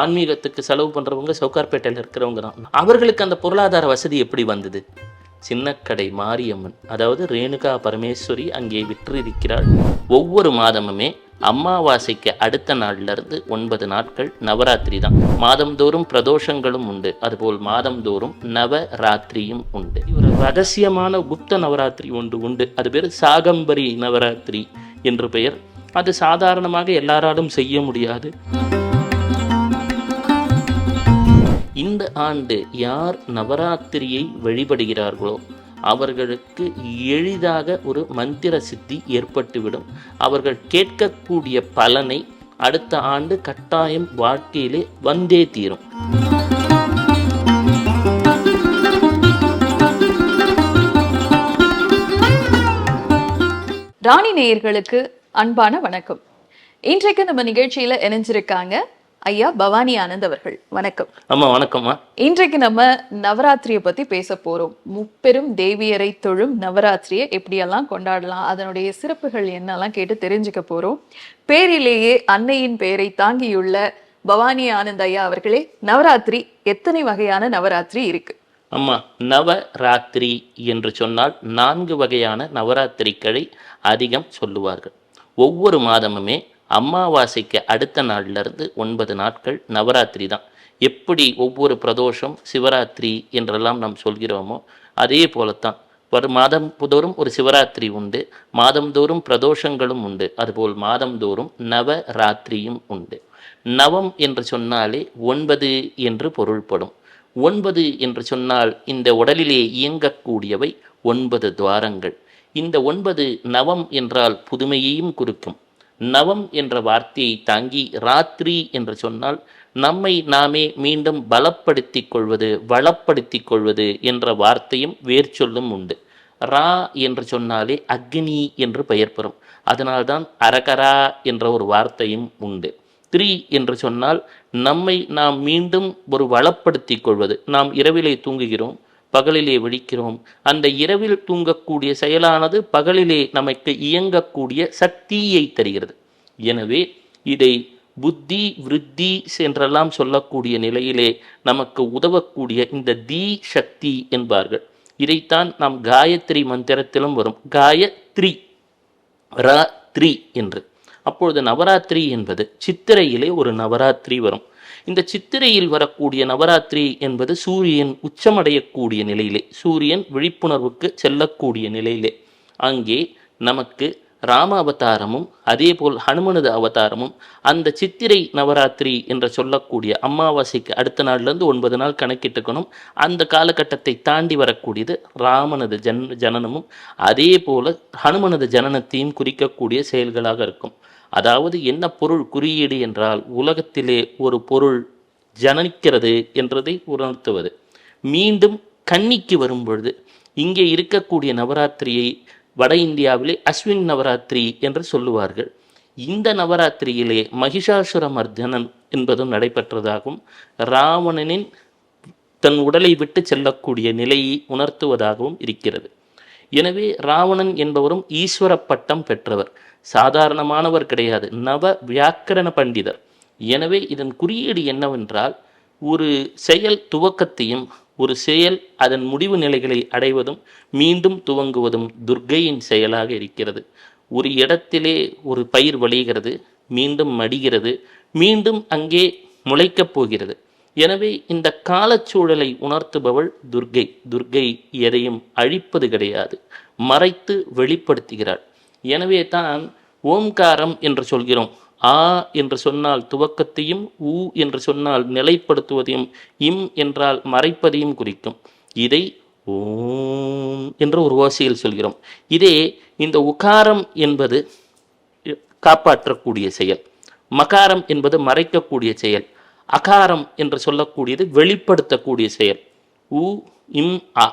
ஆன்மீகத்துக்கு செலவு பண்ணுறவங்க சவுகார்பேட்டையில் இருக்கிறவங்க தான். அவர்களுக்கு அந்த பொருளாதார வசதி எப்படி வந்தது? சின்னக்கடை மாரியம்மன் அதாவது ரேணுகா பரமேஸ்வரி அங்கே விற்றிருக்கிறாள். ஒவ்வொரு மாதமுமே அம்மாவாசைக்கு அடுத்த நாள்ல இருந்து ஒன்பது நாட்கள் நவராத்திரி தான். மாதந்தோறும் பிரதோஷங்களும் உண்டு. அதுபோல் மாதந்தோறும் நவராத்திரியும் உண்டு. ஒரு ரகசியமான குப்த நவராத்திரி ஒன்று உண்டு. அது பேர் சாகம்பரி நவராத்திரி என்று பெயர். அது சாதாரணமாக எல்லாராலும் செய்ய முடியாது. இந்த ஆண்டு யார் நவராத்திரியை வழிபடுகிறார்களோ அவர்களுக்கு எளிதாக ஒரு மந்திர சித்தி ஏற்பட்டுவிடும். அவர்கள் கேட்கக்கூடிய பலனை அடுத்த ஆண்டு கட்டாயம் வாழ்க்கையிலே வந்தே தீரும். ராணி நேயர்களுக்கு அன்பான வணக்கம். இன்றைக்கு நம்ம நிகழ்ச்சியில இணைஞ்சிருக்காங்க ஐயா பவானி ஆனந்த் அவர்கள். வணக்கம். அம்மா வணக்கம்மா. இன்றைக்கு நம்ம நவராத்திரியை பத்தி பேச போறோம். முப்பெரும் தேவியரை தொழும் நவராத்திரியை எப்படியெல்லாம் கொண்டாடலாம் அதனுடைய சிறப்புகள் என்னெல்லாம் கேட்டு தெரிஞ்சுக்க போறோம். பேரிலேயே அன்னையின் பெயரை தாங்கியுள்ள பவானி ஆனந்த் ஐயா அவர்களே நவராத்திரி எத்தனை வகையான நவராத்திரி இருக்கு? அம்மா நவராத்திரி என்று சொன்னால் நான்கு வகையான நவராத்திரிகளை அதிகம் சொல்லுவார்கள். ஒவ்வொரு மாதமுமே அமாவாசைக்கு அடுத்த நாள்லேருந்து ஒன்பது நாட்கள் நவராத்திரி தான். எப்படி ஒவ்வொரு பிரதோஷம் சிவராத்திரி என்றெல்லாம் நாம் சொல்கிறோமோ அதே போலத்தான். ஒரு மாதம் தோறும் ஒரு சிவராத்திரி உண்டு மாதந்தோறும் பிரதோஷங்களும் உண்டு. அதுபோல் மாதந்தோறும் நவராத்திரியும் உண்டு. நவம் என்று சொன்னாலே ஒன்பது என்று பொருள்படும். ஒன்பது என்று சொன்னால் இந்த உடலிலே இயங்கக்கூடியவை ஒன்பது துவாரங்கள். இந்த ஒன்பது நவம் என்றால் புதுமையையும் குறிக்கும். நவம் என்ற வார்த்தையை தாங்கி ராத்திரி என்று சொன்னால் நம்மை நாமே மீண்டும் பலப்படுத்திக் கொள்வது வளப்படுத்திக் கொள்வது என்ற வார்த்தையும் வேர் சொல்லும் உண்டு. ரா என்று சொன்னாலே அக்னி என்று பெயர் பெறும். அதனால்தான் அரகரா என்ற ஒரு வார்த்தையும் உண்டு. த்ரீ என்று சொன்னால் நம்மை நாம் மீண்டும் ஒரு வளப்படுத்திக் கொள்வது. நாம் இரவிலே தூங்குகிறோம் பகலிலே விழிக்கிறோம். அந்த இரவில் தூங்கக்கூடிய செயலானது பகலிலே நமக்கு இயங்கக்கூடிய சக்தியை தருகிறது. எனவே இதை புத்தி விருத்தி என்றெல்லாம் சொல்லக்கூடிய நிலையிலே நமக்கு உதவக்கூடிய இந்த தீ சக்தி என்பார்கள். இதைத்தான் நாம் காயத்ரி மந்திரத்திலும் வரும். காயத்ரி ரா த்ரி என்று. அப்பொழுது நவராத்திரி என்பது சித்திரையிலே ஒரு நவராத்திரி வரும். இந்த சித்திரையில் வரக்கூடிய நவராத்திரி என்பது சூரியன் உச்சமடையக்கூடிய நிலையிலே சூரியன் விழிப்புணர்வுக்கு செல்லக்கூடிய நிலையிலே. அங்கே நமக்கு ராம அவதாரமும் அதேபோல் ஹனுமனது அவதாரமும் அந்த சித்திரை நவராத்திரி என்று சொல்லக்கூடிய அமாவாசைக்கு அடுத்த நாள்லேருந்து ஒன்பது நாள் கணக்கிட்டுக்கணும். அந்த காலகட்டத்தை தாண்டி வரக்கூடியது ராமனது ஜன் ஜனனமும் அதே போல் ஹனுமனது ஜனனத்தையும் குறிக்கக்கூடிய செயல்களாக இருக்கும். அதாவது என்ன பொருள் குறியீடு என்றால் உலகத்திலே ஒரு பொருள் ஜனனிக்கிறது என்றதை உணர்த்துவது. மீண்டும் கன்னிக்கு வரும்பொழுது இங்கே இருக்கக்கூடிய நவராத்திரியை வட இந்தியாவிலே அஸ்வின் நவராத்திரி என்று சொல்லுவார்கள். இந்த நவராத்திரியிலே மகிஷாசுர மர்தனன் என்பதும் நடைபெற்றதாகும். ராவணனின் தன் உடலை விட்டு செல்லக்கூடிய நிலையை உணர்த்துவதாகவும் இருக்கிறது. எனவே ராவணன் என்பவரும் ஈஸ்வர பட்டம் பெற்றவர். சாதாரணமானவர் கிடையாது. நவ வியாக்கரண பண்டிதர். எனவே இதன் குறியீடு என்னவென்றால் ஒரு செயல் துவக்கத்தையும் ஒரு செயல் அதன் முடிவு நிலைகளை அடைவதும் மீண்டும் துவங்குவதும் துர்க்கையின் செயலாக இருக்கிறது. ஒரு இடத்திலே ஒரு பயிர் வழிகிறது மீண்டும் மடிகிறது மீண்டும் அங்கே முளைக்கப் போகிறது. எனவே இந்த காலச்சூழலை உணர்த்துபவள் துர்க்கை. துர்க்கை எதையும் அழிப்பது கிடையாது மறைத்து வெளிப்படுத்துகிறாள். எனவே தான் ஓம்காரம் என்று சொல்கிறோம். ஆ என்று சொன்னால் துவக்கத்தையும் ஊ என்று சொன்னால் நிலைப்படுத்துவதையும் இம் என்றால் மறைப்பதையும் குறிக்கும். இதை ஓம் என்ற ஒரு ஓசையில் சொல்கிறோம். இதே இந்த உகாரம் என்பது காப்பாற்றக்கூடிய செயல். மகாரம் என்பது மறைக்கக்கூடிய செயல். அகாரம் என்று சொல்லக்கூடியது வெளிப்படுத்தக்கூடிய செயல். உ இம் அ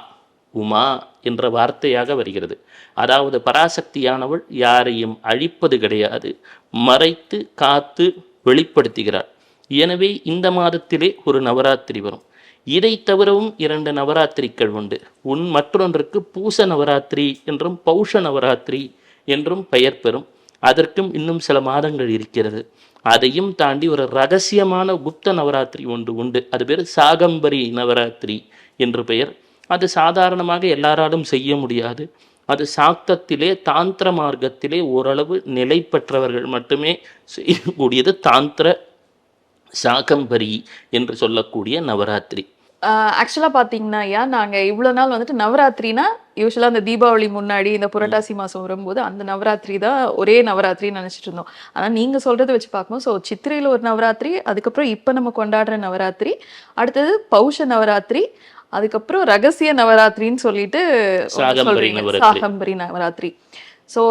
உமா என்ற வார்த்தையாக வருகிறது. அதாவது பராசக்தியானவள் யாரையும் அழிப்பது கிடையாது. மறைத்து காத்து வெளிப்படுத்துகிறாள். எனவே இந்த மாதத்திலே ஒரு நவராத்திரி வரும். இதை தவிரவும் இரண்டு நவராத்திரிகள் உண்டு. உன் மற்றொன்றுக்கு பூச நவராத்திரி என்றும் பௌஷ நவராத்திரி என்றும் பெயர் பெறும். அதற்கும் இன்னும் சில மாதங்கள் இருக்கிறது. அதையும் தாண்டி ஒரு ரகசியமான குப்த நவராத்திரி ஒன்று உண்டு. அது பேர் சாகம்பரி நவராத்திரி என்று பெயர். அது சாதாரணமாக எல்லாராலும் செய்ய முடியாது. அது சாக்தத்திலே தாந்திர மார்க்கத்திலே ஓரளவு நிலை பெற்றவர்கள் மட்டுமே செய்யக்கூடியது தாந்திர சாகம்பரி என்று சொல்லக்கூடிய நவராத்திரி. ஆக்சுவலாக பார்த்தீங்கன்னா ஐயா நாங்கள் இவ்வளோ நாள் வந்துட்டு நவராத்திரினா யூஸ்வலாக அந்த தீபாவளி முன்னாடி இந்த புரட்டாசி மாதம் வரும்போது அந்த நவராத்திரி தான் ஒரே நவராத்திரின்னு நினச்சிட்டு இருந்தோம். ஆனால் நீங்கள் சொல்கிறத வச்சு பார்க்கும்போது ஸோ சித்திரையில் ஒரு நவராத்திரி அதுக்கப்புறம் இப்போ நம்ம கொண்டாடுற நவராத்திரி அடுத்தது பௌஷ நவராத்திரி அதுக்கப்புறம் ரகசிய நவராத்திரின்னு சொல்லிட்டு சொல்றீங்க. சாகம்பரி நவராத்திரி. ஸோ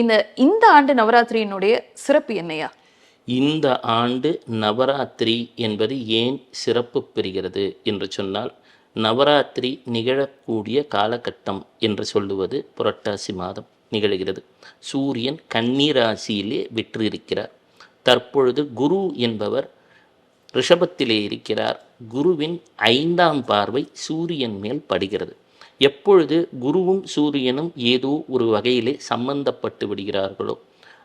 இந்த இந்த ஆண்டு நவராத்திரியினுடைய சிறப்பு என்னையா? இந்த ஆண்டு நவராத்திரி என்பது ஏன் சிறப்பு பெறுகிறது என்று சொன்னால் நவராத்திரி நிகழக்கூடிய காலகட்டம் என்று சொல்லுவது புரட்டாசி மாதம் நிகழ்கிறது. சூரியன் கன்னிராசியிலே விற்றிருக்கிறார். தற்பொழுது குரு என்பவர் ரிஷபத்திலே இருக்கிறார். குருவின் ஐந்தாம் பார்வை சூரியன் மேல் படுகிறது. எப்பொழுது குருவும் சூரியனும் ஏதோ ஒரு வகையிலே சம்பந்தப்பட்டு விடுகிறார்களோ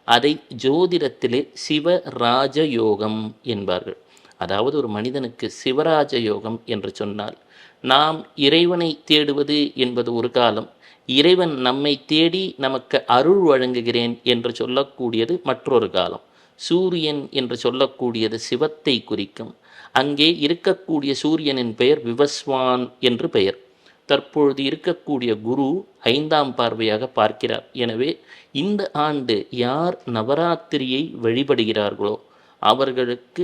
அதை ஜோதிடத்திலே சிவராஜ யோகம் என்பார்கள். அதாவது ஒரு மனிதனுக்கு சிவராஜ யோகம் என்று சொன்னால் நாம் இறைவனை தேடுவது என்பது ஒரு காலம் இறைவன் நம்மை தேடி நமக்கு அருள் வழங்குகிறேன் என்று சொல்லக்கூடியது மற்றொரு காலம். சூரியன் என்று சொல்லக்கூடியது சிவத்தை குறிக்கும் அங்கே இருக்கக்கூடிய சூரியனின் பெயர் விவஸ்வான் என்று பெயர். தற்பொழுது இருக்கக்கூடிய குரு ஐந்தாம் பார்வையாக பார்க்கிறார். எனவே இந்த ஆண்டு யார் நவராத்திரியை வழிபடுகிறார்களோ அவர்களுக்கு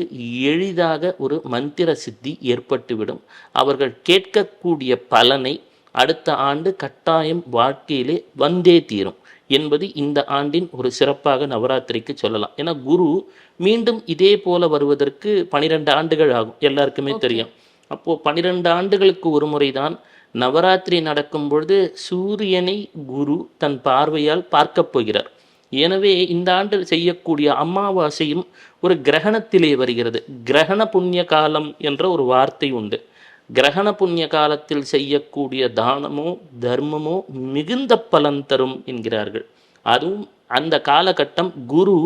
எளிதாக ஒரு மந்திர சித்தி ஏற்பட்டுவிடும். அவர்கள் கேட்கக்கூடிய பலனை அடுத்த ஆண்டு கட்டாயம் வாழ்க்கையிலே வந்தே தீரும். என்பது இந்த ஆண்டின் ஒரு சிறப்பாக நவராத்திரிக்கு சொல்லலாம். ஏன்னா குரு மீண்டும் இதே போல வருவதற்கு பனிரெண்டு ஆண்டுகள் ஆகும். எல்லாருக்குமே தெரியும். அப்போ பனிரெண்டு ஆண்டுகளுக்கு ஒரு முறைதான் நவராத்திரி நடக்கும் பொழுது சூரியனை குரு தன் பார்வையால் பார்க்கப் போகிறார். எனவே இந்த ஆண்டு செய்யக்கூடிய அமாவாசையும் ஒரு கிரகணத்திலே வருகிறது. கிரகண புண்ணிய காலம் என்ற ஒரு வார்த்தை உண்டு. கிரகண புண்ணிய காலத்தில் செய்யக்கூடிய தானமோ தர்மமோ மிகுந்த பலன் தரும் என்கிறார்கள். அதுவும் அந்த காலகட்டம் குரு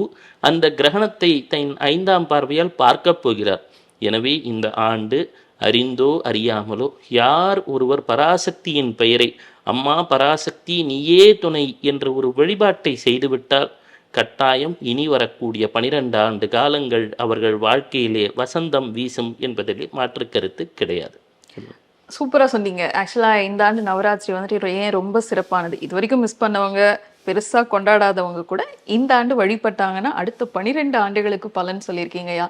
அந்த கிரகணத்தை தன் ஐந்தாம் பார்வையால் பார்க்கப் போகிறார். எனவே இந்த ஆண்டு அறிந்தோ அறியாமலோ யார் ஒருவர் பராசக்தியின் பெயரை அம்மா பராசக்தி நீயே துணை என்ற ஒரு வழிபாட்டை செய்துவிட்டால் கட்டாயம் இனி வரக்கூடிய பனிரெண்டு ஆண்டு காலங்கள் அவர்கள் வாழ்க்கையிலே வசந்தம் வீசும் என்பதிலே மாற்று கருத்து கிடையாது. சூப்பரா சொன்னீங்க. ஆக்சுவலா இந்த ஆண்டு நவராத்திரி வந்துட்டு ஏன் ரொம்ப சிறப்பானது? இது வரைக்கும் மிஸ் பண்ணவங்க பெருசா கொண்டாடாதவங்க கூட இந்த ஆண்டு வழிபட்டாங்கன்னா அடுத்த பனிரெண்டு ஆண்டுகளுக்கு பலன் சொல்லியிருக்கீங்கய்யா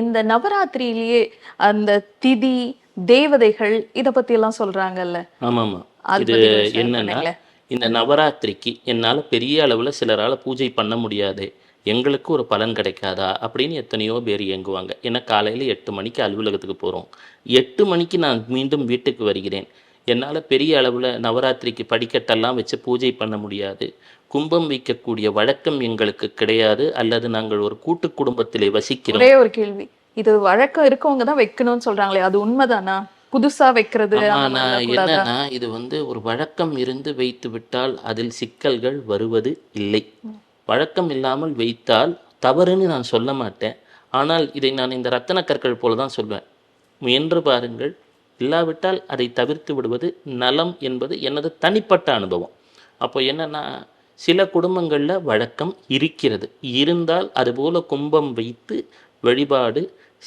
இந்த நவராத்திரியிலேயே அந்த திதி தேவதைகள் இத பத்தி எல்லாம் சொல்றாங்கல்ல. ஆமாம்மா அது இது என்னன்னா. இந்த நவராத்திரிக்கு என்னால் பெரிய அளவில் சிலரால் பூஜை பண்ண முடியாது. எங்களுக்கு ஒரு பலன் கிடைக்காதா? அப்படின்னு எத்தனையோ பேர் இயங்குவாங்க. ஏன்னா காலையில் எட்டு மணிக்கு அலுவலகத்துக்கு போகிறோம் எட்டு மணிக்கு நான் மீண்டும் வீட்டுக்கு வருகிறேன். என்னால் பெரிய அளவில் நவராத்திரிக்கு படிக்கட்டெல்லாம் வச்சு பூஜை பண்ண முடியாது. கும்பம் வைக்கக்கூடிய வழக்கம் எங்களுக்கு கிடையாது. அல்லது நாங்கள் ஒரு கூட்டு குடும்பத்திலே வசிக்கிறோம். ஒரே ஒரு கேள்வி. இது வழக்கம் இருக்கவங்க தான் வைக்கணும்னு சொல்றாங்களே அது உண்மைதானா? புதுசா வைக்கிறது? என்னன்னா இது வந்து ஒரு வழக்கம் இருந்து வைத்து விட்டால் அதில் சிக்கல்கள் வருவது இல்லை. வழக்கம் இல்லாமல் வைத்தால் தவறுன்னு நான் சொல்ல மாட்டேன். ஆனால் இதை நான் இந்த ரத்தன கற்கள் போல தான் சொல்வேன். முயன்று பாருங்கள். இல்லாவிட்டால் அதை தவிர்த்து விடுவது நலம் என்பது எனது தனிப்பட்ட அனுபவம். அப்போ என்னன்னா சில குடும்பங்களில் வழக்கம் இருக்கிறது. இருந்தால் அதுபோல கும்பம் வைத்து வழிபாடு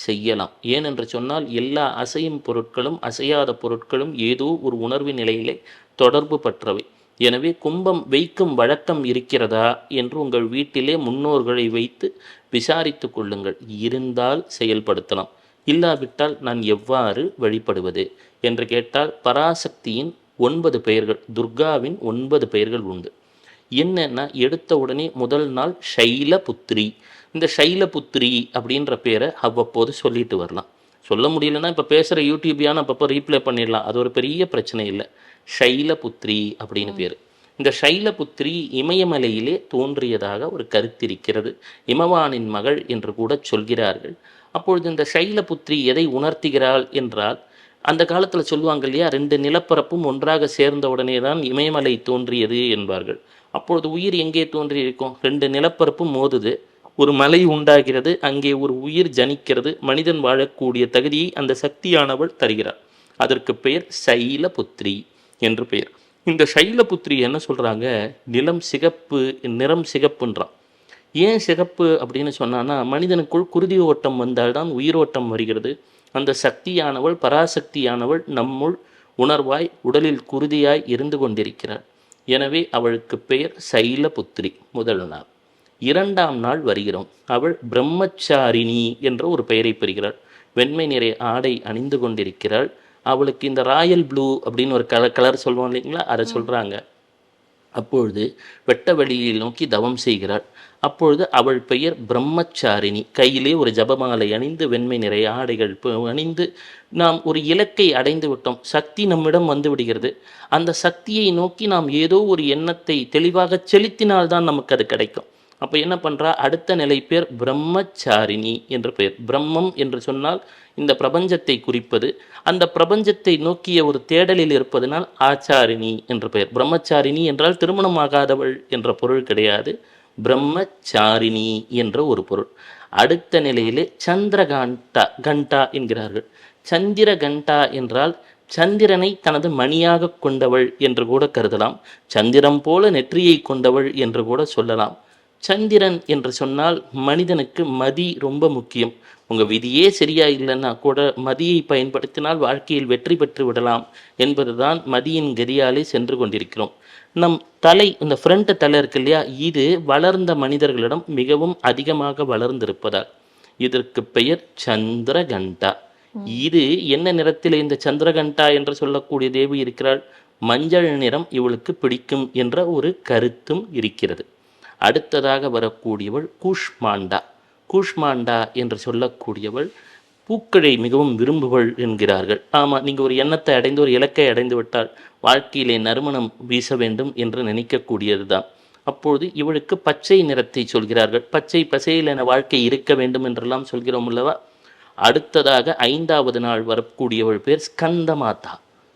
செய்யலாம். ஏனென்று சொன்னால் எல்லா அசையும் பொருட்களும் அசையாத பொருட்களும் ஏதோ ஒரு உணர்வு நிலையிலே தொடர்பு பற்றவை. எனவே கும்பம் வைக்கும் வழக்கம் இருக்கிறதா என்று உங்கள் வீட்டிலே முன்னோர்களை வைத்து விசாரித்து கொள்ளுங்கள். இருந்தால் செயல்படுத்தலாம். இல்லாவிட்டால் நான் எவ்வாறு வழிபடுவது? என்று கேட்டால் பராசக்தியின் ஒன்பது பெயர்கள் துர்காவின் ஒன்பது பெயர்கள் உண்டு. என்னன்னா எடுத்த உடனே முதல் நாள் சைலபுத்திரி இந்த சைலபுத்திரி அப்படின்ற பேரை அவ்வப்போது சொல்லிட்டு வரலாம். சொல்ல முடியலன்னா இப்போ பேசுகிற யூடியூபியான அப்பப்போ ரீப்ளே பண்ணிடலாம். அது ஒரு பெரிய பிரச்சனை இல்லை. சைலபுத்திரி அப்படின்னு பேர். இந்த சைலபுத்திரி இமயமலையிலே தோன்றியதாக ஒரு கருத்து இருக்கிறது. இமவானின் மகள் என்று கூட சொல்கிறார்கள். அப்பொழுது இந்த சைலபுத்திரி எதை உணர்த்துகிறாள் என்றால் அந்த காலத்தில் சொல்லுவாங்க இல்லையா ரெண்டு நிலப்பரப்பும் ஒன்றாக சேர்ந்த உடனே தான் இமயமலை தோன்றியது என்பார்கள். அப்பொழுது உயிர் எங்கே தோன்றி இருக்கும் ரெண்டு நிலப்பரப்பும் மோதுது ஒரு மலை உண்டாகிறது அங்கே ஒரு உயிர் ஜனிக்கிறது மனிதன் வாழக்கூடிய தகுதியை அந்த சக்தியானவள் தருகிறார் அதற்கு பெயர் சைலபுத்ரி என்று பெயர். இந்த சைலபுத்ரி என்ன சொல்றாங்க? நிலம் சிகப்பு நிறம் சிகப்புன்றான். ஏன் சிகப்பு அப்படின்னு சொன்னான்னா மனிதனுக்குள் குருதி ஓட்டம் வந்தால்தான் உயிரோட்டம் வருகிறது. அந்த சக்தியானவள் பராசக்தியானவள் நம்முள் உணர்வாய் உடலில் குருதியாய் இருந்து கொண்டிருக்கிறாள். எனவே அவளுக்கு பெயர் சைலபுத்ரி முதல் நாள். இரண்டாம் நாள் வருகிறோம். அவள் பிரம்மச்சாரிணி என்ற ஒரு பெயரை பெறுகிறாள். வெண்மை நிறை ஆடை அணிந்து கொண்டிருக்கிறாள். அவளுக்கு இந்த ராயல் ப்ளூ அப்படின்னு ஒரு கலர் கலர் சொல்லுவோம் இல்லைங்களா? அதை சொல்றாங்க. அப்பொழுது வெட்ட வெளியை நோக்கி தவம் செய்கிறாள். அப்பொழுது அவள் பெயர் பிரம்மச்சாரிணி. கையிலே ஒரு ஜபமாலை அணிந்து வெண்மை நிறை ஆடைகள் அணிந்து நாம் ஒரு இலக்கை அடைந்து விட்டோம். சக்தி நம்மிடம் வந்து விடுகிறது. அந்த சக்தியை நோக்கி நாம் ஏதோ ஒரு எண்ணத்தை தெளிவாக செலுத்தினால்தான் நமக்கு அது கிடைக்கும். அப்போ என்ன பண்ணுறா அடுத்த நிலை பேர் பிரம்மச்சாரிணி என்ற பெயர். பிரம்மம் என்று சொன்னால் இந்த பிரபஞ்சத்தை குறிப்பது. அந்த பிரபஞ்சத்தை நோக்கிய ஒரு தேடலில் இருப்பதனால் ஆச்சாரிணி என்ற பெயர். பிரம்மச்சாரிணி என்றால் திருமணமாகாதவள் என்ற பொருள் கிடையாது. பிரம்மச்சாரிணி என்ற ஒரு பொருள். அடுத்த நிலையிலே சந்திரகாண்டா கண்டா என்கிறார்கள். சந்திர கண்டா என்றால் சந்திரனை தனது மணியாக கொண்டவள் என்று கூட கருதலாம். சந்திரம் போல நெற்றியை கொண்டவள் என்று கூட சொல்லலாம். சந்திரன் என்று சொன்னால் மனிதனுக்கு மதி ரொம்ப முக்கியம். உங்கள் விதியே சரியா இல்லைன்னா கூட மதியை பயன்படுத்தினால் வாழ்க்கையில் வெற்றி பெற்று விடலாம் என்பதுதான் மதியின் கதியாலே சென்று கொண்டிருக்கிறோம். நம் தலை இந்த ஃப்ரண்ட் தலை இருக்கு இல்லையா? இது வளர்ந்த மனிதர்களிடம் மிகவும் அதிகமாக வளர்ந்திருப்பதால். இதற்கு பெயர் சந்திரகண்டா. இது என்ன நிறத்தில் இந்த சந்திரகண்டா என்று சொல்லக்கூடிய தேவி இருக்கிறாள்? மஞ்சள் நிறம் இவளுக்கு பிடிக்கும் என்ற ஒரு கருத்தும் இருக்கிறது. அடுத்ததாக வரக்கூடியவள் கூஷ்மாண்டா. கூஷ்மாண்டா என்று சொல்லக்கூடியவள் பூக்களை மிகவும் விரும்புவள் என்கிறார்கள். ஆமாம் நீங்கள் ஒரு எண்ணத்தை அடைந்து ஒரு இலக்கை அடைந்து விட்டால் வாழ்க்கையிலே நறுமணம் வீச வேண்டும் என்று நினைக்கக்கூடியதுதான். அப்பொழுது இவளுக்கு பச்சை நிறத்தை சொல்கிறார்கள். பச்சை பசையில் என வாழ்க்கை இருக்க வேண்டும் என்றெல்லாம் சொல்கிறோம் அல்லவா? அடுத்ததாக ஐந்தாவது நாள் வரக்கூடியவள் பேர் ஸ்கந்தமாதா.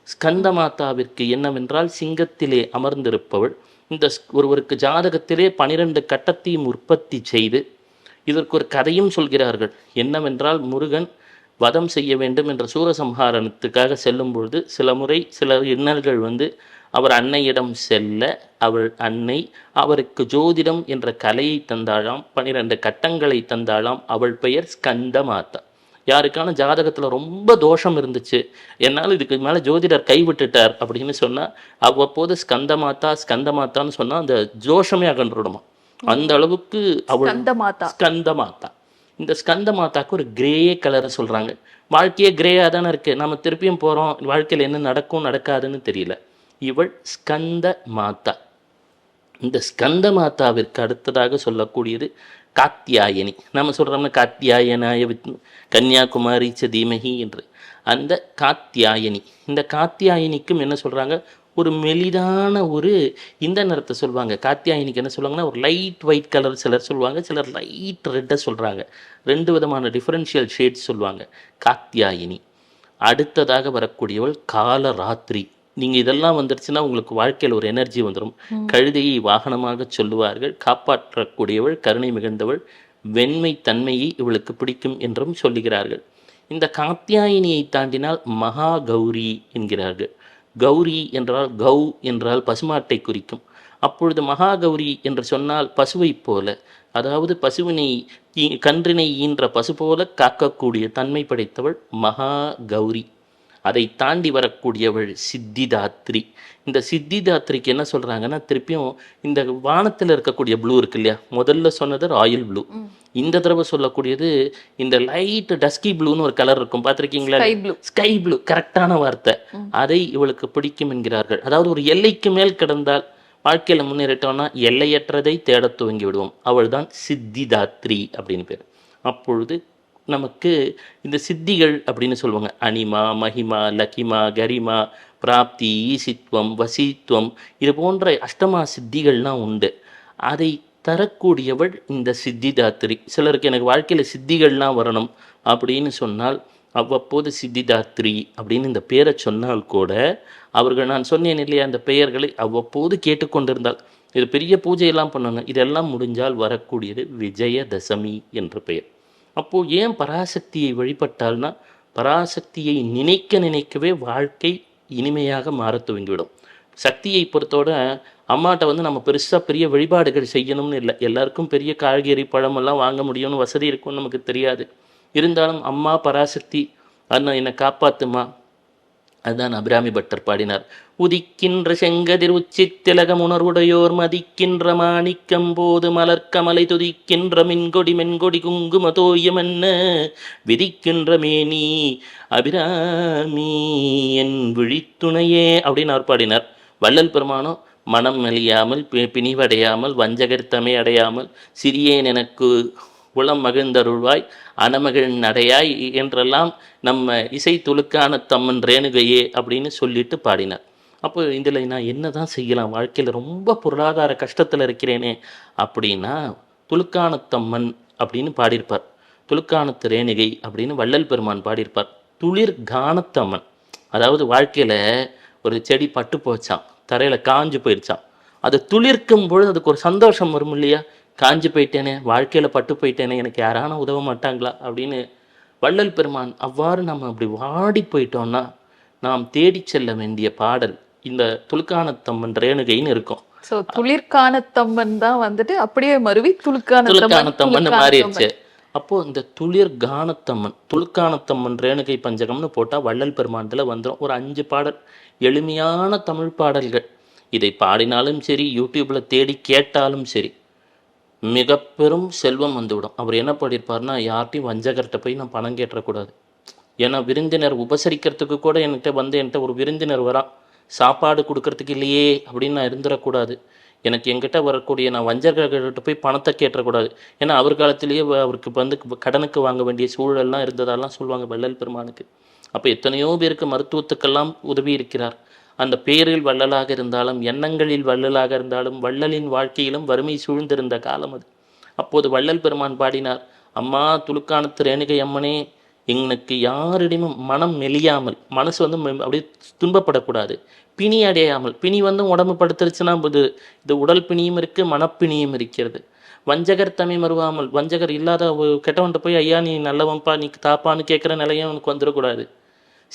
ஸ்கந்தமாதாவிற்கு என்னவென்றால் சிங்கத்திலே அமர்ந்திருப்பவள். இந்த ஸ்- ஒருவருக்கு ஜாதகத்திலே பனிரெண்டு கட்டத்தையும் உற்பத்தி செய்து இதற்கு ஒரு கதையும் சொல்கிறார்கள். என்னவென்றால் முருகன் வதம் செய்ய வேண்டும் என்ற சூரசம்ஹாரணத்துக்காக செல்லும் பொழுது சில முறை சில இன்னல்கள் வந்து அவர் அன்னையிடம் செல்ல அவள் அன்னை அவருக்கு ஜோதிடம் என்ற கலையை தந்தாளாம் பனிரெண்டு கட்டங்களை தந்தாளாம் அவள் பெயர் ஸ்கந்தமாதா. யாருக்கான ஜாதகத்துல ரொம்ப தோஷம் இருந்துச்சு. என்னால் இதுக்கு மேல ஜோதிடர் கைவிட்டுட்டார் அப்படின்னு சொன்னா அவ்வப்போது ஸ்கந்தமாத்தா ஸ்கந்தமாத்தான்னு சொன்னா அந்த ஜோஷமே அகன்றுடுமா? அந்த அளவுக்கு அவள் ஸ்கந்த மாதா ஸ்கந்த மாதா இந்த ஸ்கந்த மாதாக்கு ஒரு கிரே கலர் சொல்றாங்க. வாழ்க்கையே கிரேயா தானே இருக்கு. நம்ம திருப்பியும் போறோம். வாழ்க்கையில என்ன நடக்கும் நடக்காதுன்னு தெரியல. இவள் ஸ்கந்த மாதா இந்த ஸ்கந்த மாதாவிற்கு அடுத்ததாக சொல்லக்கூடியது காத்தியாயனி நம்ம சொல்கிறோம்னா காத்தியாயனாய வித் கன்னியாகுமாரி ச தீமகி என்று. அந்த காத்தியாயனி இந்த காத்தியாயனிக்கும் என்ன சொல்கிறாங்க ஒரு மெலிதான ஒரு இந்த நிறத்தை சொல்லுவாங்க காத்தியாயனிக்கு என்ன சொல்லுவாங்கன்னா ஒரு லைட் ஒயிட் கலர் சிலர் சொல்லுவாங்க சிலர் லைட் ரெட்டை சொல்கிறாங்க ரெண்டு விதமான டிஃப்ரென்ஷியல் ஷேட்ஸ் சொல்லுவாங்க காத்தியாயினி அடுத்ததாக வரக்கூடியவள் காலராத்திரி. நீங்க இதெல்லாம் வந்துருச்சுன்னா உங்களுக்கு வாழ்க்கையில் ஒரு எனர்ஜி வந்துடும் கழுதையை வாகனமாக சொல்லுவார்கள் காப்பாற்றக்கூடியவள் கருணை மிகுந்தவள் வெண்மை தன்மையை இவளுக்கு பிடிக்கும் என்றும் சொல்லுகிறார்கள். இந்த காத்தியாயினியை தாண்டினால் மகா கௌரி என்கிறார்கள். கௌரி என்றால் கௌ என்றால் பசுமாட்டை குறிக்கும். அப்பொழுது மகா கௌரி என்று சொன்னால் பசுவைப் போல அதாவது பசுவினை கன்றினை ஈன்ற பசு போல காக்கக்கூடிய தன்மை படைத்தவள் மகா கௌரி. அதை தாண்டி வரக்கூடியவள் சித்திதாத்ரி. இந்த சித்திதாத்ரிக்கு என்ன சொல்றாங்கன்னா திருப்பியும் இந்த வானத்தில் இருக்கக்கூடிய ப்ளூ இருக்கு இல்லையா? முதல்ல சொன்னது ராயல் ப்ளூ இந்த தடவை சொல்லக்கூடியது இந்த லைட் டஸ்கி ப்ளூன்னு ஒரு கலர் இருக்கும். பார்த்திருக்கீங்களா? ஸ்கை ப்ளூ கரெக்டான வார்த்தை. அதை இவளுக்கு பிடிக்கும் என்கிறார்கள். அதாவது ஒரு எல்லைக்கு மேல் கிடந்தால் வாழ்க்கையில முன்னேறிட்டோம்னா எல்லையற்றதை தேடத் துவங்கி விடுவோம் அவள்தான் சித்திதாத்ரி அப்படின்னு பேர். அப்பொழுது நமக்கு இந்த சித்திகள் அப்படின்னு சொல்லுவாங்க. அனிமா மகிமா லக்கிமா கரிமா பிராப்தி ஈசித்வம் வசித்வம் இது போன்ற அஷ்டமா சித்திகள்லாம் உண்டு. அதை தரக்கூடியவள் இந்த சித்திதாத்திரி. சிலருக்கு எனக்கு வாழ்க்கையில் சித்திகள்லாம் வரணும் அப்படின்னு சொன்னால் அவ்வப்போது சித்திதாத்ரி அப்படின்னு இந்த பெயரை சொன்னால் கூட அவர்கள் நான் சொன்னேன் இல்லையா அந்த பெயர்களை அவ்வப்போது கேட்டுக்கொண்டிருந்தால். இது பெரிய பூஜையெல்லாம் பண்ணணும். இதெல்லாம் முடிஞ்சால் வரக்கூடியது விஜயதசமி என்ற பெயர். அப்போது ஏன் பராசக்தியை வழிபட்டால்னா பராசக்தியை நினைக்க நினைக்கவே வாழ்க்கை இனிமையாக மாற துவங்கிவிடும். சக்தியை பொறுத்தோட அம்மாட்ட வந்து நம்ம பெருசாக பெரிய வழிபாடுகள் செய்யணும்னு இல்லை. எல்லாருக்கும் பெரிய காய்கறி பழமெல்லாம் வாங்க முடியும்னு வசதி இருக்கும்னு நமக்கு தெரியாது. இருந்தாலும் அம்மா பராசக்தி அண்ணா என்னை காப்பாற்றுமா அதுதான் அபிராமி பட்டர் பாடினார். உதிக்கின்ற செங்கதிர் உச்சி திலகம் உணர்வுடையோர் மதிக்கின்ற மாணிக்கம் போது மலர்க்கமலை துதிக்கின்ற மின்கொடி மென்கொடி குங்கும தோயமென்ன விதிக்கின்ற மேனி அபிராமி என் விழித்துணையே அப்படின்னு அவர் பாடினார். வள்ளல் பெருமானோ மனம் மெலியாமல் பி- பிணிவடையாமல் வஞ்சகர்த்தமை அடையாமல் சிறியேன் எனக்கு உளம் மகிழ்ந்தருள்வாய் அனமகிழ் நடையாய் என்றெல்லாம் நம்ம இசை துளுக்கான தம்மன் ரேணுகையே அப்படின்னு சொல்லிட்டு பாடினார். அப்போ இதில் நான் என்ன தான் செய்யலாம்? வாழ்க்கையில் ரொம்ப பொருளாதார கஷ்டத்தில் இருக்கிறேனே அப்படின்னா துலுக்கானத்தம்மன் அப்படின்னு பாடியிருப்பார். துலுக்கானத்து ரேணுகை அப்படின்னு வள்ளல் பெருமான் பாடியிருப்பார். துளிர் கானத்தம்மன் அதாவது வாழ்க்கையில் ஒரு செடி பட்டு போச்சான் தரையில் காஞ்சு போயிடுச்சான் அது துளிர்க்கும் பொழுது அதுக்கு ஒரு சந்தோஷம் வரும் இல்லையா? காஞ்சு போயிட்டேனே வாழ்க்கையில் பட்டு போயிட்டேனே எனக்கு யாரான உதவ மாட்டாங்களா அப்படின்னு வள்ளல் பெருமான் அவ்வாறு நம்ம அப்படி வாடி போயிட்டோம்னா நாம் தேடிச் செல்ல வேண்டிய பாடல் இந்த துலுக்கானத்தம்மன் ரேணுகைன்னு இருக்கும். சோ துளிர்கானத்தம்மன் தான் வந்துட்டு அப்படியே மருவி துளுக்கானத்தம்மன் துலுக்கானத்தம்மன் துளுக்கானத்தம்மன். மாறிடுச்சு. அப்போ இந்த துளிர் கானத்தம்மன் துலுக்கானத்தம்மன் ரேணுகை பஞ்சகம்னு போட்டா வள்ளல் பெருமானத்துல வந்துடும் ஒரு அஞ்சு பாடல் எளிமையான தமிழ் பாடல்கள். இதை பாடினாலும் சரி யூடியூப்ல தேடி கேட்டாலும் சரி மிக பெரும் செல்வம் வந்துவிடும். அவர் என்ன பண்ணியிருப்பார்னா யார்ட்டையும் வஞ்சகர்கிட்ட போய் நான் பணம் கேட்டக்கூடாது ஏன்னா விருந்தினர் உபசரிக்கிறதுக்கு கூட என்கிட்ட வந்து என்கிட்ட ஒரு விருந்தினர் வரான் சாப்பாடு கொடுக்கறதுக்கு இல்லையே அப்படின்னு நான் இருந்துடக்கூடாது எனக்கு எங்கிட்ட வரக்கூடிய நான் வஞ்சகர்கிட்ட போய் பணத்தை கேட்டக்கூடாது ஏன்னா அவர் காலத்திலேயே அவருக்கு வந்து கடனுக்கு வாங்க வேண்டிய சூழல்லாம் இருந்ததாலாம் சொல்லுவாங்க வள்ளல் பெருமானுக்கு. அப்போ எத்தனையோ பேருக்கு மருத்துவத்துக்கெல்லாம் உதவி இருக்கிறார் அந்த பேரில் வள்ளலாக இருந்தாலும் எண்ணங்களில் வள்ளலாக இருந்தாலும் வள்ளலின் வாழ்க்கையிலும் வறுமை சூழ்ந்திருந்த காலம் அது. அப்போது வள்ளல் பெருமான் பாடினார் அம்மா துலுக்கானத்து ரேணுகை அம்மனே எங்களுக்கு யாரிடமும் மனம் மெலியாமல் மனசு வந்து அப்படியே துன்பப்படக்கூடாது. பிணி அடையாமல் பிணி வந்து உடம்பு படுத்துருச்சுன்னா இது இது உடல் பிணியும் இருக்குது மனப்பிணியும் இருக்கிறது. வஞ்சகர் தமை மறுவாமல் வஞ்சகர் இல்லாத கெட்டவன்ட்ட போய் ஐயா நீ நல்லவன்ப்பா நீ தாப்பான்னு கேட்குற நிலையும் உனக்கு வந்துடக்கூடாது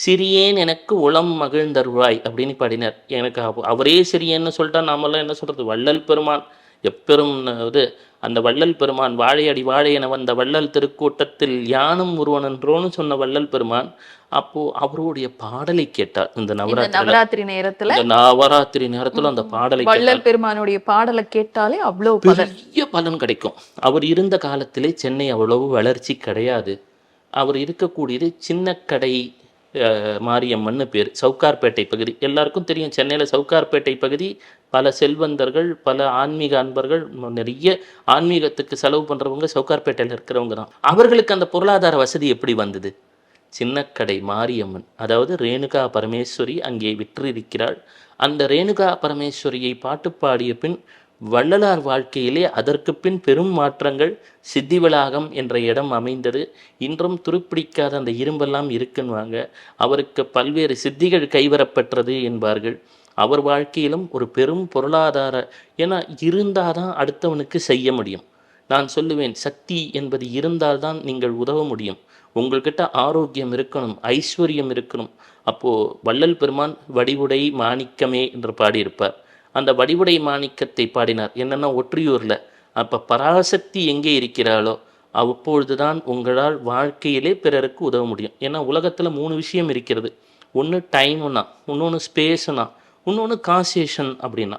சிறியேன் எனக்கு உளம் மகிழ்ந்தருவாய் அப்படின்னு பாடினார். எனக்கு அவ- அவரே சிறியேன்னு சொல்லிட்டா நாமெல்லாம் என்ன சொல்றது? வள்ளல் பெருமான். எப்பெரும் இது அந்த வள்ளல் பெருமான் வாழையடி வாழை என வந்த வள்ளல் திருக்கூட்டத்தில் யானும் ஒருவனன்றோன்னு சொன்ன வள்ளல் பெருமான் அப்போ அவருடைய பாடலை கேட்டார் இந்த நவராத்திரி நவராத்திரி நேரத்துல? நவராத்திரி நேரத்துல அந்த பாடலை வள்ளல் பெருமானுடைய பாடலை கேட்டாலே அவ்வளவு பெரிய பலன் கிடைக்கும். அவர் இருந்த காலத்திலே சென்னை அவ்வளவு வளர்ச்சி கிடையாது. அவர் இருக்கக்கூடியது சின்ன கடை மாரியம்மன் மாரியம்மன்னு பேர். சவுக்கார்பேட்டை பகுதி. எல்லாருக்கும் தெரியும் சென்னையில் சவுக்கார்பேட்டை பகுதி பல செல்வந்தர்கள் பல ஆன்மீக அன்பர்கள் நிறைய ஆன்மீகத்துக்கு செலவு பண்ணுறவங்க சவுக்கார்பேட்டையில் இருக்கிறவங்க தான். அவர்களுக்கு அந்த பொருளாதார வசதி எப்படி வந்தது? சின்னக்கடை மாரியம்மன் அதாவது ரேணுகா பரமேஸ்வரி அங்கே விற்றிருக்கிறாள். அந்த ரேணுகா பரமேஸ்வரியை பாட்டு பாடிய பின் வள்ளலார் வாழ்க்கையிலே அதற்கு பின் பெரும் மாற்றங்கள் சித்தி வளாகம் என்ற இடம் அமைந்தது. இன்றும் துருப்பிடிக்காத அந்த இரும்பெல்லாம் இருக்குன்னுவாங்க அவருக்கு பல்வேறு சித்திகள் கைவரப்பெற்றது என்பார்கள். அவர் வாழ்க்கையிலும் ஒரு பெரும் பொருளாதார ஏன்னா இருந்தாதான் அடுத்தவனுக்கு செய்ய முடியும். நான் சொல்லுவேன் சக்தி என்பது இருந்தால்தான் நீங்கள் உதவ முடியும். உங்கள்கிட்ட ஆரோக்கியம் இருக்கணும் ஐஸ்வர்யம் இருக்கணும். அப்போது வள்ளல் பெருமான் வடிவுடை மாணிக்கமே என்று பாடியிருப்பார். அந்த வடிவுடை மாணிக்கத்தை பாடினார். என்னன்னா ஒற்றியூரில். அப்போ பராசக்தி எங்கே இருக்கிறாளோ அப்பொழுதுதான் உங்களால் வாழ்க்கையிலே பிறருக்கு உதவ முடியும். ஏன்னா உலகத்தில் மூணு விஷயம் இருக்கிறது. ஒன்று டைம்னா இன்னொன்று ஸ்பேஸ்னா இன்னொன்று காசேஷன் அப்படின்னா.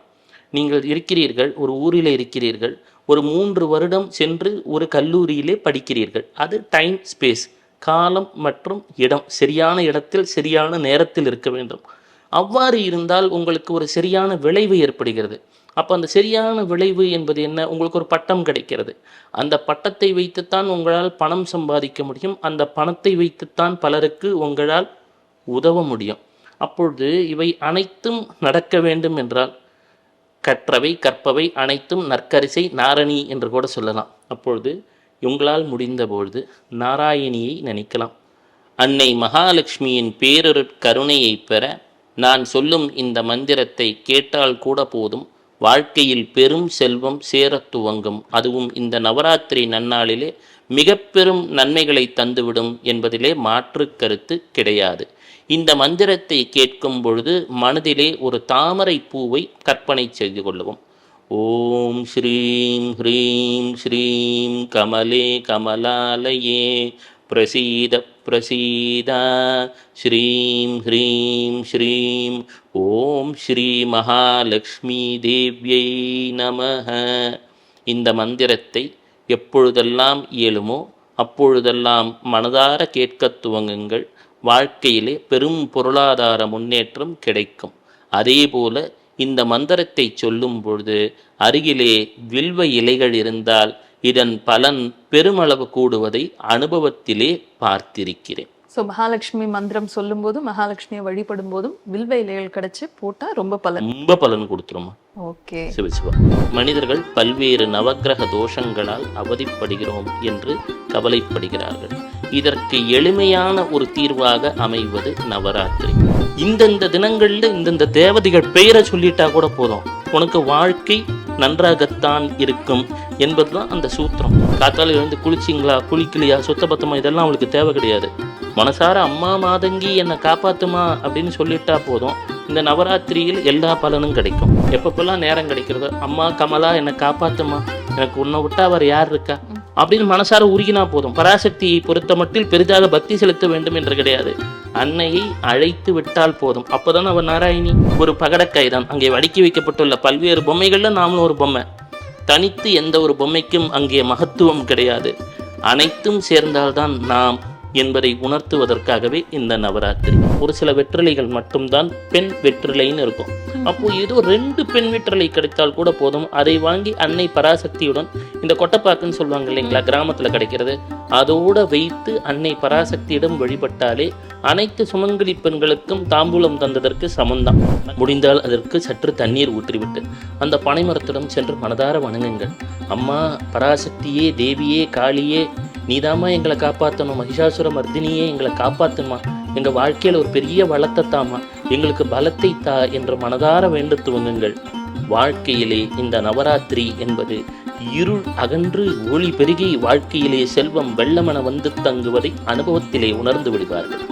நீங்கள் இருக்கிறீர்கள் ஒரு ஊரில் இருக்கிறீர்கள் ஒரு மூன்று வருடம் சென்று ஒரு கல்லூரியிலே படிக்கிறீர்கள். அது டைம் ஸ்பேஸ் காலம் மற்றும் இடம். சரியான இடத்தில் சரியான நேரத்தில் இருக்க வேண்டும். அவ்வாறு இருந்தால் உங்களுக்கு ஒரு சரியான விளைவு ஏற்படுகிறது. அப்போ அந்த சரியான விளைவு என்பது என்ன? உங்களுக்கு ஒரு பட்டம் கிடைக்கிறது. அந்த பட்டத்தை வைத்துத்தான் உங்களால் பணம் சம்பாதிக்க முடியும். அந்த பணத்தை வைத்துத்தான் பலருக்கு உங்களால் உதவ முடியும். அப்பொழுது இவை அனைத்தும் நடக்க வேண்டும் என்றால் கற்றவை கற்பவை அனைத்தும் நற்கரிசை நாரணி என்று கூட சொல்லலாம். அப்பொழுது உங்களால் முடிந்தபொழுது நாராயணியை நினைக்கலாம். அன்னை மகாலட்சுமியின் பேரொரு கருணையை பெற நான் சொல்லும் இந்த மந்திரத்தை கேட்டால் கூட போதும். வாழ்க்கையில் பெரும் செல்வம் சேரத் துவங்கும். அதுவும் இந்த நவராத்திரி நன்னாளிலே மிக பெரும் நன்மைகளை தந்துவிடும் என்பதிலே மாற்று கருத்து கிடையாது. இந்த மந்திரத்தை கேட்கும் பொழுது மனதிலே ஒரு தாமரை பூவை கற்பனை செய்து கொள்ளவும். ஓம் ஸ்ரீம் ஹ்ரீம் ஸ்ரீம் கமலே கமலாலயே. பிரசீத பிரசீத ஸ்ரீம் ஹ்ரீம் ஸ்ரீம் ஓம் ஸ்ரீ மகாலட்சுமி தேவியை நமக இந்த மந்திரத்தை எப்பொழுதெல்லாம் இயலுமோ அப்பொழுதெல்லாம் மனதார கேட்கத் துவங்குங்கள். வாழ்க்கையிலே பெரும் பொருளாதார முன்னேற்றம் கிடைக்கும். அதேபோல இந்த மந்திரத்தை சொல்லும் பொழுது அருகிலே வில்வ இலைகள் இருந்தால் இதன் பலன் பெருமளவு கூடுவதை அனுபவத்திலே பார்த்திருக்கிறேன். ஸோ மகாலட்சுமி மந்திரம் சொல்லும் போதும் மகாலட்சுமியை வழிபடும் போதும் வில்வ இலைகள் கிடைச்சு போட்டா ரொம்ப பலன். ரொம்ப பலன் கொடுத்துருமா ஓகே. சிவசிவா மனிதர்கள் பல்வேறு நவக்கிரக தோஷங்களால் அவதிப்படுகிறோம் என்று கவலைப்படுகிறார்கள். இதற்கு எளிமையான ஒரு தீர்வாக அமைவது நவராத்திரி. இந்தந்த தினங்கள்ல இந்தந்த தேவதைகள் பெயரை சொல்லிட்டா கூட போதும். உனக்கு வாழ்க்கை நன்றாகத்தான் இருக்கும். என்பது தான் அந்த சூத்திரம். காத்தால எழுந்து குளிச்சிங்களா குளிக்கலையா சுத்தபத்தமா இதெல்லாம் அவளுக்கு தேவை கிடையாது. மனசார அம்மா மாதங்கி என்னை காப்பாத்துமா அப்படின்னு சொல்லிட்டா போதும். இந்த நவராத்திரியில் எல்லா பலனும் கிடைக்கும். எப்பப்பெல்லாம் நேரம் கிடைக்கிறதோ அம்மா கமலா என்னை காப்பாத்துமா எனக்கு உன்னை விட்டா அவர் யார் இருக்கா? அப்படின்னு மனசார உருகினா போதும். பராசக்தியை பொறுத்த மட்டில் பெரிதாக பக்தி செலுத்த வேண்டும் என்று கிடையாது. அன்னையை அழைத்து விட்டால் போதும். அப்போதான் அவர் நாராயணி? ஒரு பகடக்காய் தான். அங்கே அடுக்கி வைக்கப்பட்டுள்ள பல்வேறு பொம்மைகளில் நாமளும் ஒரு பொம்மை. தனித்து எந்த ஒரு பொம்மைக்கும் அங்கே மகத்துவம் கிடையாது. அனைத்தும் சேர்ந்தால்தான் நாம் என்பதை உணர்த்துவதற்காகவே இந்த நவராத்திரி. ஒரு சில வெற்றிலைகள் மட்டும்தான் பெண் வெற்றிலைன்னு இருக்கும். அப்போ ஏதோ ரெண்டு பெண் வெற்றிலை கிடைத்தால் கூட போதும். அதை வாங்கி அன்னை பராசக்தியுடன் இந்த கொட்டைப்பாக்குன்னு சொல்லுவாங்க இல்லைங்களா கிராமத்துல கிடைக்கிறது அதோட வைத்து அன்னை பராசக்தியிடம் வழிபட்டாலே அனைத்து சுமங்கலி பெண்களுக்கும் தாம்பூலம் தந்ததற்கு சமந்தான். முடிந்தால் அதற்கு சற்று தண்ணீர் ஊற்றிவிட்டு அந்த பனைமரத்திடம் சென்று மனதார வணங்குங்கள். அம்மா பராசக்தியே தேவியே காளியே நீதாம்மா எங்களை காப்பாற்றணும் மகிஷாசுர மர்தினியே எங்களை காப்பாத்துமா எங்கள் வாழ்க்கையில ஒரு பெரிய வளத்தை தாமா எங்களுக்கு பலத்தை தா என்று மனதார வேண்டு துவங்குங்கள். வாழ்க்கையிலே இந்த நவராத்திரி என்பது இருள் அகன்று ஒளி பெருகி வாழ்க்கையிலே செல்வம் வெள்ளமென வந்து தங்குவதை அனுபவத்திலே உணர்ந்து விடுவார்கள்.